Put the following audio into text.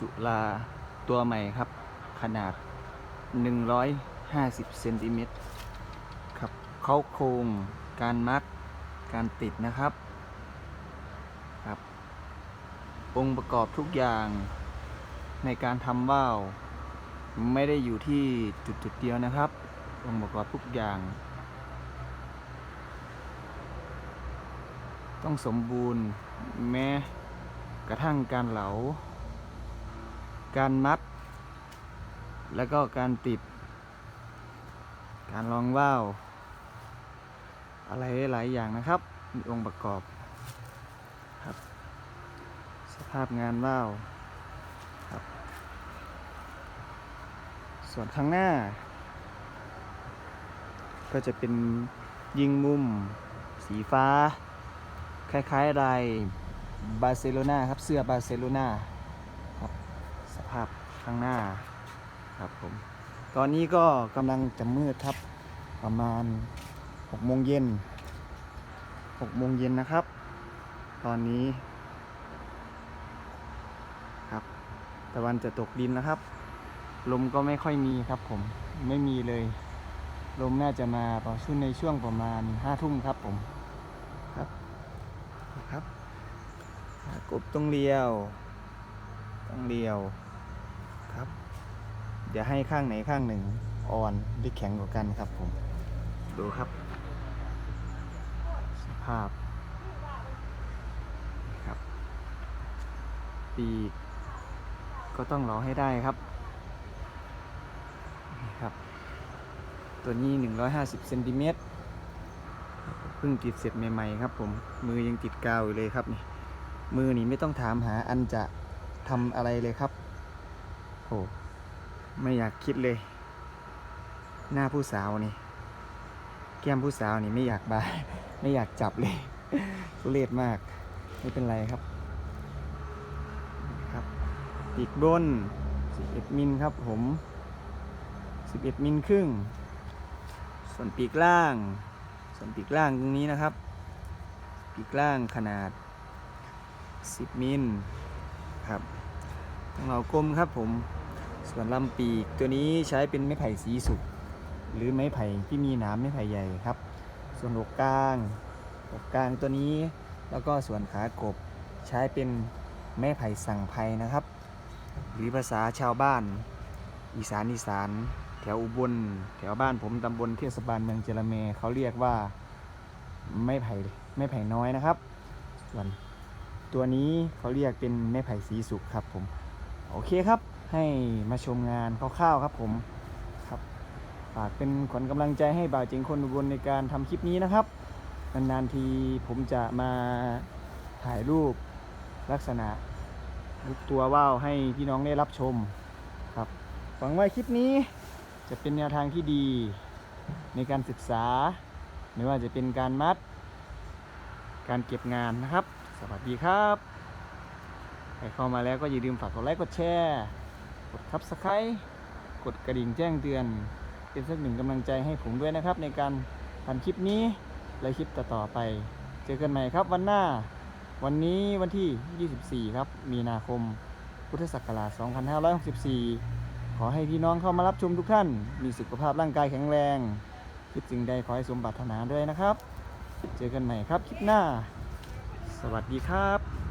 จุฬาตัวใหม่ครับ ขนาด 150เซนติเมตรครับเขาโครงการมัดการติดนะครับครับ องค์ประกอบทุกอย่างในการทำว่าวไม่ได้อยู่ที่จุดจุดๆเดียวนะครับ องค์ประกอบทุกอย่าง ต้องสมบูรณ์แม้กระทั่งการเหลา การมัด แล้วก็การติด การรองว่าว อะไรหลายอย่างนะครับ มีองค์ประกอบครับ สภาพงานว่าวครับ ส่วนข้างหน้า ก็จะเป็นยิงมุม สีฟ้า คล้ายๆลายบาร์เซโลนาครับ เสื้อบาร์เซโลนาาพข้างหน้าครับผม ตอนนี้ก็กำลังจะมืดครับประมาณ6โมงเย็น6โมงเย็นนะครับ ตอนนี้ ครับตะวันจะตกดินนะครับ ลมก็ไม่ค่อยมีครับผมไม่มีเลย ลมน่าจะมาตอนช่วงในช่วงประมาณห้าทุ่มครับผมครับครับกบต้องเลียว ต้องเลียว เดี๋ยวให้ข้างไหนข้างหนึ่งอ่อนหรือแข็งกว่ากันครับผม ดูครับ สภาพครับปีกก็ต้องรอให้ได้ครับนี่ครับ ตัวนี้ 150เซนติเมตรเพิ่งติดเสร็จใหม่ๆครับ ผมมือยังติดกาวอยู่เลยครับนี่มือนี่ไม่ต้องถามหาอันจะทำอะไรเลยครับโห ไม่อยากคิดเลย หน้าผู้สาวนี่ แก้มผู้สาวนี่ไม่อยากบายไม่อยากจับเลยทุเรศมาก ไม่เป็นไรครับ ครับปีกบน 11 มิลครับผม 11 มิลครึ่ง ส่วนปีกล่าง ส่วนปีกล่างตรงนี้นะครับ ปีกล่างขนาด 10 มิลครับต้องเรากลมครับผม ส่วนลำปีกตัวนี้ใช้เป็นไม้ไผ่สีสุกหรือไม้ไผ่ที่มีหนามไม้ไผ่ใหญ่ครับ ส่วนอกกลางอกกลางตัวนี้ แล้วก็ส่วนขากบใช้เป็นไม้ไผ่สั่งไผ่นะครับ หรือภาษาชาวบ้าน อีสานอีสาน แถวอุบลแถวบ้านผมตำบลเทศบาลเมืองเจรเมเขาเรียกว่าไม้ไผ่ไม้ไผ่น้อยนะครับ ส่วนตัวนี้เขาเรียกเป็นไม้ไผ่สีสุกครับผม โอเคครับ ให้มาชมงานคร่าวๆครับผมครับฝากเป็นขวัญกำลังใจให้บ่าวเจงคนอุบลในการทำคลิปนี้นะครับ นานๆทีผมจะมาถ่ายรูปลักษณะรูปตัวว่าวให้พี่น้องได้รับชมครับหวังว่าคลิปนี้จะเป็นแนวทางที่ดีในการศึกษา ไม่ว่าจะเป็นการมัด การเก็บงานนะครับ สวัสดีครับ ใครเข้ามาแล้วก็อย่าลืมฝากกดไลค์กดแชร์ ดทับสไครต์กดกระดิ่งแจ้งเตือน เป็นสักหนึ่งกำลังใจให้ผมด้วยนะครับ ในการทำคลิปนี้และคลิปต่อๆไป เจอกันใหม่ครับวันหน้า วันนี้วันที่ 24 ครับ มีนาคม พุทธศักราช 2564 ขอให้พี่น้องเข้ามารับชมทุกท่าน มีสุขภาพร่างกายแข็งแรง คิดสิ่งใดขอให้สมปรารถนาด้วยนะครับ เจอกันใหม่ครับคลิปหน้า สวัสดีครับ